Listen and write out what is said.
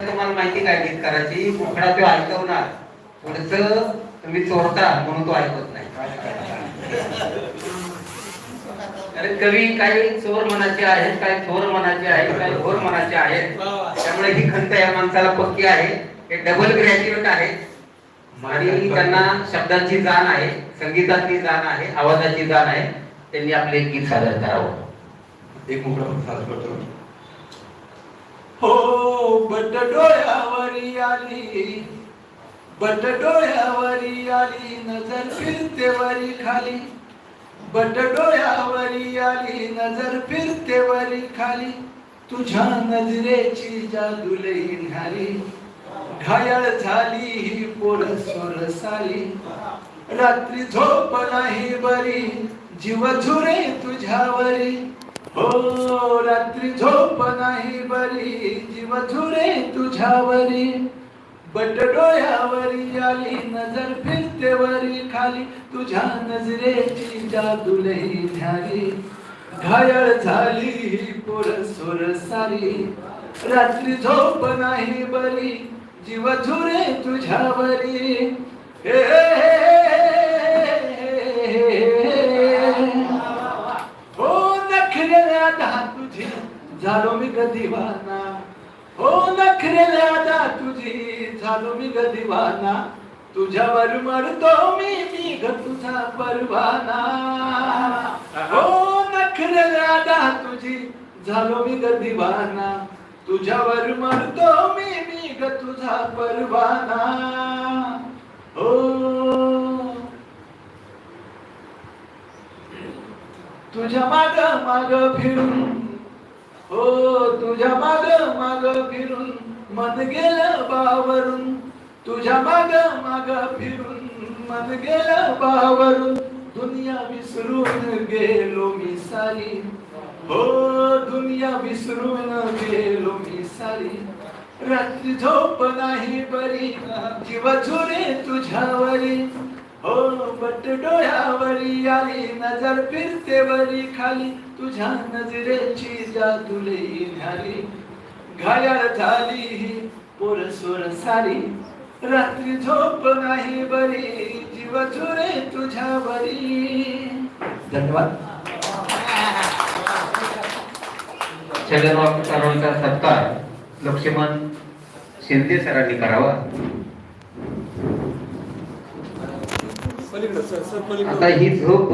तुम्हाला माहिती काय गीत करायची मुखडा तो ऐकवणार पुढचं तुम्ही चोरता म्हणून तो ऐकत नाही. अरे कवी काही चोर मनाचे आहेत काही थोर मनाचे आहेत काही घोर मनाचे आहेत. त्यामुळे ही खंत या माणसाला पक्की आहे. हे डबल ग्रॅज्युएट आहे. आणि त्यांना शब्दांची जाण आहे संगीताची जाण आहे आवाजाची जाण आहे. त्यांनी आपले गीत सादर करावं. एक मुकडा सादर करतो हो बट डोळ्यावरी आली. बट डोळ्यावरी आली नजर फिरते वरी खाली. बट डोळ्यावरी आली नजर फिरते वरी खाली. तुझ्या नजरेची जादूले निघाली. न्यारी घायाळ झाली ही पोर स्वर सारी रात्री झोप नाही बरी जीव झुरे तुझ्यावरी. हो रात्री झोप नाही बरी जीव झुरे तुझ्यावरी. बट डोळ्यावरी आली नजर फिरते वरी खाली. तुझ्या नजरेची जादूलही झाली घायळ झाली ही पोर सोर सारी. रात्री झोप नाही बरी जीव झुरे तुझ्यावरी. हे नखरेल्या दा तुझी झालो मी गदिवाना हो नखरेल्या दा तुझी झालो मी गदिवाना तुझ्यावर मरतो मी मी ग तुझा परवाना. हो नखरेल्या दा तुझी झालो मी गदिवाना तुझ्यावर मरतो मी मी ग तुझा परवाना. हो तुझ्या माग माग फिरून हो तुझ्या माग माग फिरून मन गेलं बावरून. तुझ्या माग माग फिरून मन गेलं बावरून. दुनिया विसरून गेलो मी सारी हो दुनिया विसरून गेलो मी सारी रात्री झोप नाही बरी जीव झुरे तुझ्यावरी. पट डोळ्यावरी आली नजर फिरते वरी खाली. तुझ्या नजरेची जादुले झाली न्यारी घायाळ झाली ही पोर सोर सारी. रात्री झोप नाही बरी जीव झुरे तुझ्या बरी धन्यवाद. छगनराव सरांचा सत्कार लक्ष्मण शिंदे सरांनी करावा पलीकडं सर सर पलीकडं आता ही झोप